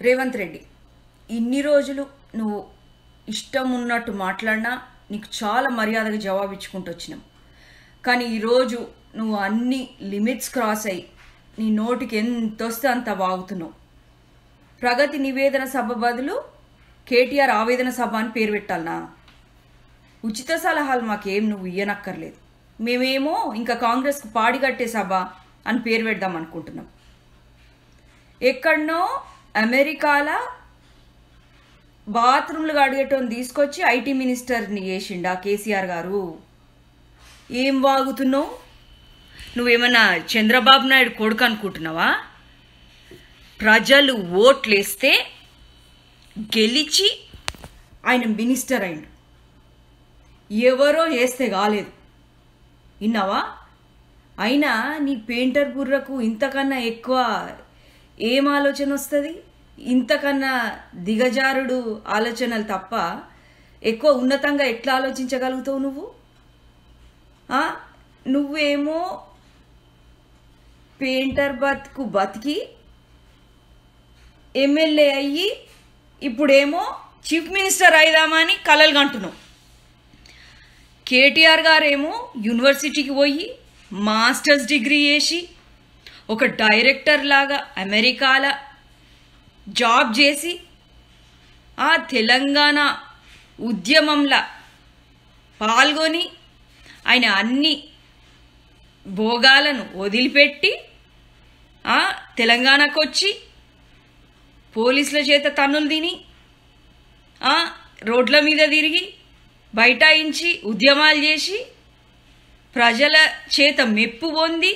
రేవంత్ రెడ్డి ఇన్ని రోజులు నువ్వు ఇష్టం ఉన్నట్టు మాట్లాడినా నీకు చాలా మర్యాదగా జవాబు ఇచ్చుకుంటూ వచ్చినాం కానీ ఈరోజు నువ్వు అన్ని లిమిట్స్ క్రాస్ అయ్యి నీ నోటికి ఎంత వస్తే అంత వాగుతున్నావు. ప్రగతి నివేదన సభ బదులు కేటీఆర్ ఆవేదన సభ అని పేరు పెట్టాలనా ఉచిత సలహాలు మాకేం నువ్వు ఇయ్యనక్కర్లేదు. మేమేమో ఇంకా కాంగ్రెస్కు పాడిగట్టే సభ అని పేరు పెడదాం అనుకుంటున్నాం. ఎక్కడనో అమెరికాల బాత్రూమ్లు అడిగేటోని తీసుకొచ్చి ఐటీ మినిస్టర్ని చేసిండా కేసీఆర్ గారు. ఏం వాగుతున్నావు? నువ్వేమన్నా చంద్రబాబు నాయుడు కొడుకు అనుకుంటున్నావా? ప్రజలు ఓట్లేస్తే గెలిచి ఆయన మినిస్టర్ అయిండు. ఎవరో చేస్తే కాలేదు. విన్నావా? అయినా నీ పెయింటర్ బుర్రకు ఇంతకన్నా ఎక్కువ ఏం ఆలోచన వస్తుంది? ఇంతకన్నా దిగజారుడు ఆలోచనలు తప్ప ఎక్కువ ఉన్నతంగా ఎట్లా ఆలోచించగలుగుతావు నువ్వు? నువ్వేమో పెయింటర్ బతుకు బతికి ఎమ్మెల్యే అయ్యి ఇప్పుడేమో చీఫ్ మినిస్టర్ అయిదామని కలలు కంటున్నావు. కేటీఆర్ గారేమో యూనివర్సిటీకి పోయి మాస్టర్స్ డిగ్రీ చేసి ఒక డైరెక్టర్ లాగా అమెరికాల జాబ్ చేసి ఆ తెలంగాణ ఉద్యమంలా పాల్గొని ఆయన అన్ని భోగాలను వదిలిపెట్టి ఆ తెలంగాణకు వచ్చి పోలీసుల చేత తన్నులు తిని ఆ రోడ్ల మీద తిరిగి బైఠాయించి ఉద్యమాలు చేసి ప్రజల చేత మెప్పు పొంది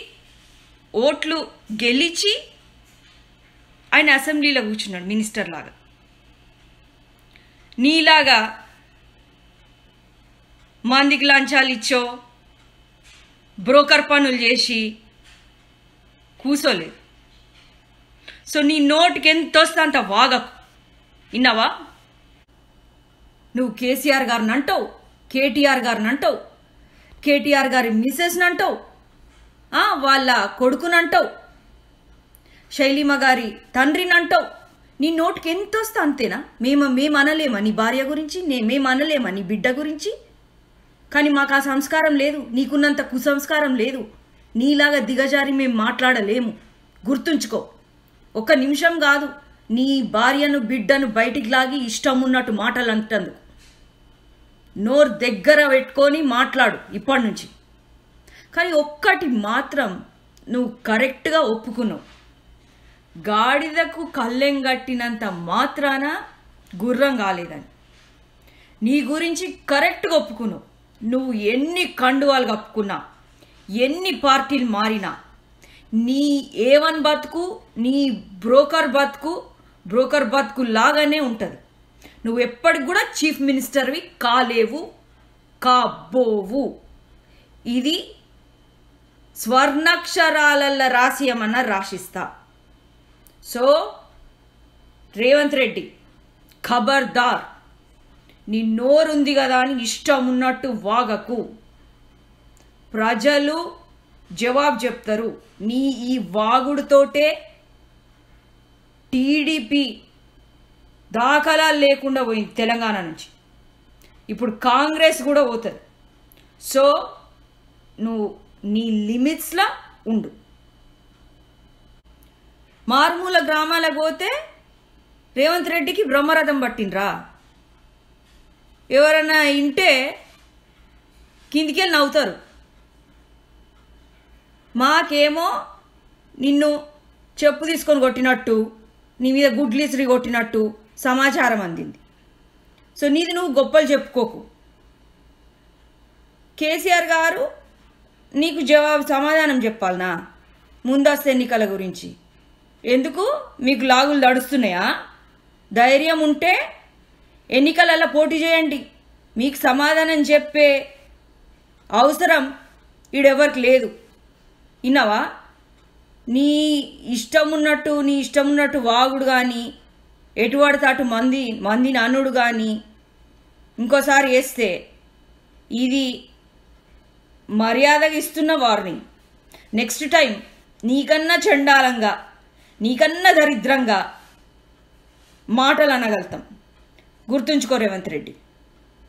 ఓట్లు గెలిచి ఆయన అసెంబ్లీలో కూర్చున్నాడు మినిస్టర్ లాగా. నీలాగా మందికి లంచాలు ఇచ్చో బ్రోకర్ పనులు చేసి కూసోలేదు. సో నీ నోటికి ఎంత వస్తే అంత వాగకు. విన్నావా? నువ్వు కేసీఆర్ గారిని అంటావు కేటీఆర్ గారిని అంటావు కేటీఆర్ గారి మిసెస్ని అంటావు వాళ్ళ కొడుకునంటావు. శైలిమ గారి తండ్రిని అంటావు నీ నోటికి ఎంత వస్తే అంతేనా? మేము మేము అనలేమా నీ భార్య గురించి? నే మేము అనలేమా నీ బిడ్డ గురించి? కానీ మాకు ఆ సంస్కారం లేదు. నీకున్నంత కుసంస్కారం లేదు. నీలాగా దిగజారి మేము మాట్లాడలేము. గుర్తుంచుకో. ఒక్క నిమిషం కాదు. నీ భార్యను బిడ్డను బయటికి లాగి ఇష్టం ఉన్నట్టు మాటలు అంటందుకు నోరు దగ్గర పెట్టుకొని మాట్లాడు ఇప్పటి నుంచి. కానీ ఒక్కటి మాత్రం నువ్వు కరెక్ట్గా ఒప్పుకున్నావు. గాడిదకు కళ్ళెం కట్టినంత మాత్రాన గుర్రం కాలేదని. నీ గురించి కరెక్ట్గా ఒప్పుకున్నావు. నువ్వు ఎన్ని కండువాలు కప్పుకున్నా ఎన్ని పార్టీలు మారినా నీ ఏ వన్ బతుకు నీ బ్రోకర్ బతుకు బ్రోకర్ బతుకు లాగానే ఉంటుంది. నువ్వు ఎప్పటికి కూడా చీఫ్ మినిస్టర్వి కాలేవు కాబోవు. ఇది స్వర్ణక్షరాలల్ల రాసియమన్న రాశిస్తా సో రేవంత్ రెడ్డి ఖబర్దార్. నీ నోరుంది కదా అని ఇష్టం ఉన్నట్టు వాగకు. ప్రజలు జవాబు చెప్తారు నీ ఈ వాగుడుతోటే టీడీపీ దాఖలా లేకుండా పోయింది తెలంగాణ నుంచి. ఇప్పుడు కాంగ్రెస్ కూడా పోతుంది. సో నువ్వు నీ లిమిట్స్లో ఉండు. మారుమూల గ్రామాలకు పోతే రేవంత్ రెడ్డికి బ్రహ్మరథం పట్టినరా ఎవరన్నా ఇంటే కిందికెళ్ళి నవ్వుతారు. మాకేమో నిన్ను చెప్పు తీసుకొని కొట్టినట్టు నీ మీద గుడ్లీసిరి కొట్టినట్టు సమాచారం అందింది. సో నీది నువ్వు గొప్పలు చెప్పుకోకు. కేసీఆర్ గారు నీకు జవాబు సమాధానం చెప్పాలనా? ముందస్తు ఎన్నికల గురించి. ఎందుకు? మీకు లాగులు నడుస్తున్నాయా? ధైర్యం ఉంటే ఎన్నికలలో పోటీ చేయండి. మీకు సమాధానం చెప్పే అవసరం ఈడెవరికి లేదు. విన్నావా? నీ ఇష్టం ఉన్నట్టు నీ ఇష్టం ఉన్నట్టు వాగుడు కానీ ఎటువాడితే అటు మంది మంది అనుడు కానీ ఇంకోసారి వేస్తే ఇది మర్యాదగా ఇస్తున్న వార్నింగ్ నెక్స్ట్ టైం నీకన్నా చండాలంగా నీకన్నా దరిద్రంగా మాటలు అనగలుగుతాం. గుర్తుంచుకో రేవంత్ రెడ్డి.